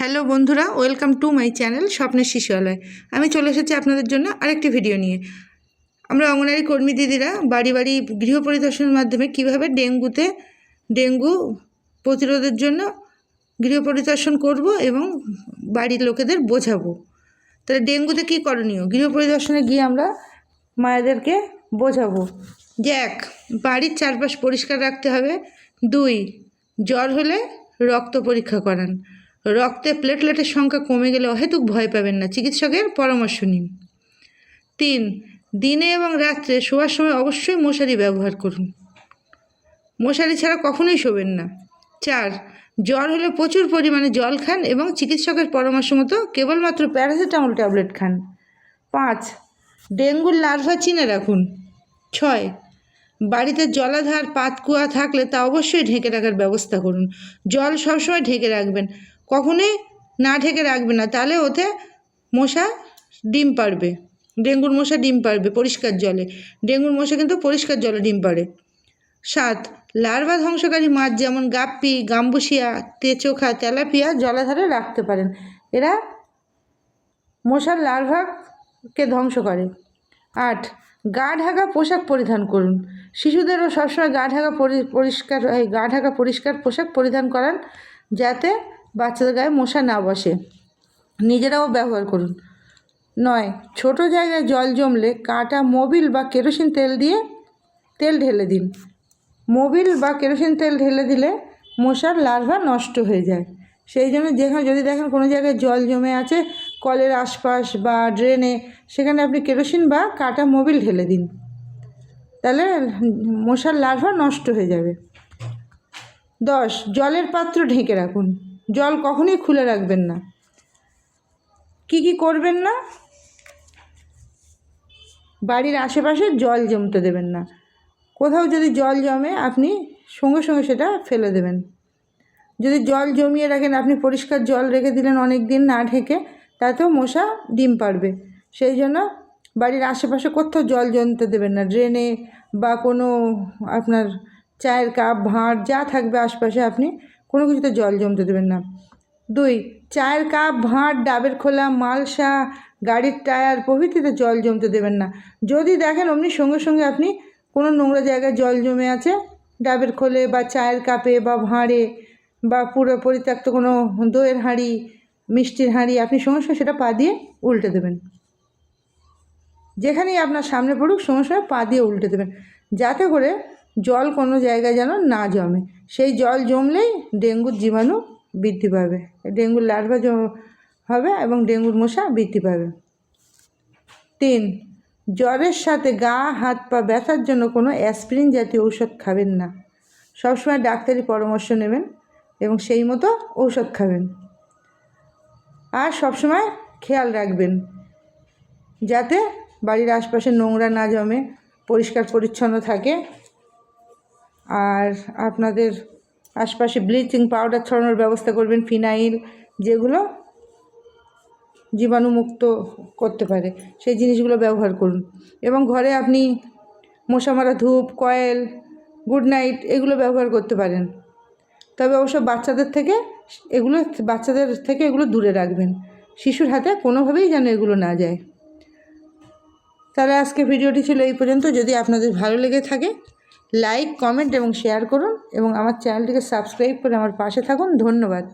Hello বন্ধুরা, welcome to my channel স্বপ্নের শিশুয়ালয়। আমি চলে এসেছি আপনাদের জন্য আরেকটি ভিডিও নিয়ে। আমরা অঙ্গনারী কর্মী দিদিরা বাড়ি বাড়ি গৃহ পরিদর্শনের মাধ্যমে কীভাবে ডেঙ্গুতে ডেঙ্গু প্রতিরোধের জন্য গৃহ পরিদর্শন করব এবং বাড়ির লোকেদের বোঝাবো। তাহলে ডেঙ্গুতে কী করণীয়? গৃহ পরিদর্শনে গিয়ে আমরা মায়েদেরকে বোঝাবো। যে এক, বাড়ির চারপাশ পরিষ্কার রাখতে হবে। দুই, জ্বর হলে রক্ত পরীক্ষা করান। রক্তে প্লেটলেটের সংখ্যা কমে গেলে অহেতুক ভয় পাবেন না। চিকিৎসকের পরামর্শ নিন। তিন, দিনে এবং রাত্রে শোয়ার সময় অবশ্যই মশারি ব্যবহার করুন। মশারি ছাড়া কখনোই শোবেন না। চার, জ্বর হলে প্রচুর পরিমাণে জল খান এবং চিকিৎসকের পরামর্শ মতো কেবলমাত্র প্যারাসিটামল ট্যাবলেট খান। পাঁচ, ডেঙ্গুর লার্ভা চিনে রাখুন। ছয়, বাড়িতে জলাধার পাতকুয়া থাকলে তা অবশ্যই ঢেকে রাখার ব্যবস্থা করুন। জল সবসময় ঢেকে রাখবেন। কখনোই না ঢেকে রাখবে না। তাহলে ওতে মশা ডিম পারবে ডেঙ্গুর মশা ডিম পারবে পরিষ্কার জলে। ডেঙ্গুর মশা কিন্তু পরিষ্কার জলে ডিম পারে সাত, লার্ভা ধ্বংসকারী মাছ যেমন গাপ্পি গাম্বুসিয়া তেচোখা, তেলাপিয়া জলাধারে রাখতে পারেন। এরা মশার লার্ভাকে ধ্বংস করে। আট, গা ঢাকা পোশাক পরিধান করুন। শিশুদেরও সবসময় গা ঢাকা পরি- পরিষ্কার গা ঢাকা পরিষ্কার পোশাক পরিধান করান যাতে বাচ্চাদের গায়ে মশা না বসে। নিজেরাও ব্যবহার করুন। নয়, ছোট জায়গায় জল জমলে কাটা মোবিল বা কেরোসিন তেল দিয়ে তেল ঢেলে দিন। মোবিল বা কেরোসিন তেল ঢেলে দিলে মশার লার্ভা নষ্ট হয়ে যায়। সেই জন্য যেখানে যদি দেখেন কোনো জায়গায় জল জমে আছে, কলের আশপাশ বা ড্রেনে, সেখানে আপনি কেরোসিন বা কাটা মোবিল ঢেলে দিন। তাহলে মশার লার্ভা নষ্ট হয়ে যাবে। দশ, জলের পাত্র ঢেকে রাখুন। জল কখনোই খুলে রাখবেন না। কি কি করবেন না? বাড়ির আশেপাশে জল জমতে দেবেন না। কোথাও যদি জল জমে আপনি সঙ্গে সঙ্গে সেটা ফেলে দেবেন। যদি জল জমিয়ে রাখেন, আপনি পরিষ্কার জল রেখে দিলেন অনেক দিন না ঢেকে, তাতেও মশা ডিম পারবে সেই জন্য বাড়ির আশেপাশে কোথাও জল জমতে দেবেন না। ড্রেনে বা কোনো আপনার চায়ের কাপ, ভাঁড়, যা থাকবে আশপাশে আপনি কোনো কিছুতে জল জমতে দেবেন না। দুই, চায়ের কাপ, ভাঁড়, ডাবের খোলা, মালসা, গাড়ির টায়ার প্রভৃতিতে জল জমতে দেবেন না। যদি দেখেন অমনি সঙ্গে সঙ্গে আপনি কোনো নোংরা জায়গায় জল জমে আছে, ডাবের খোলে বা চায়ের কাপে বা ভাঁড়ে বা পুরো পরিত্যক্ত কোনো দইয়ের হাঁড়ি, মিষ্টির হাঁড়ি, আপনি সঙ্গে সঙ্গে সেটা পা দিয়ে উল্টে দেবেন। যেখানেই আপনার সামনে পড়ুক, সঙ্গে সঙ্গে পা দিয়ে উল্টে দেবেন। যাতে করে জল কোনো জায়গায় যেন না জমে। সেই জল জমলেই ডেঙ্গুর জীবাণু বৃদ্ধি পাবে। ডেঙ্গুর লার্ভা হবে এবং ডেঙ্গুর মশা বৃদ্ধি পাবে। তিন, জ্বরের সাথে গা, হাত, পা ব্যথার জন্য কোনো অ্যাসপিরিন জাতীয় ঔষধ খাবেন না। সবসময় ডাক্তারি পরামর্শ নেবেন এবং সেই মতো ঔষধ খাবেন। আর সবসময় খেয়াল রাখবেন যাতে বাড়ির আশপাশে নোংরা না জমে পরিষ্কার পরিচ্ছন্ন থাকে আর আপনাদের আশপাশে ব্লিচিং পাউডার ছড়ানোর ব্যবস্থা করবেন, ফিনাইল যেগুলো জীবাণুমুক্ত করতে পারে, সেই জিনিসগুলো ব্যবহার করুন। এবং ঘরে আপনি মশা মারা ধূপ, কয়েল, গুড নাইট এগুলো ব্যবহার করতে পারেন। তবে অবশ্য বাচ্চাদের থেকে এগুলো, বাচ্চাদের থেকে এগুলো দূরে রাখবেন। শিশুর হাতে কোনোভাবেই যেন এগুলো না যায়। তাহলে আজকে ভিডিওটি ছিল এই পর্যন্ত। যদি আপনাদের ভালো লেগে থাকে লাইক কমেন্ট এবং শেয়ার করুন এবং আমার চ্যানেলটিকে সাবস্ক্রাইব করে আমার পাশে থাকুন। ধন্যবাদ।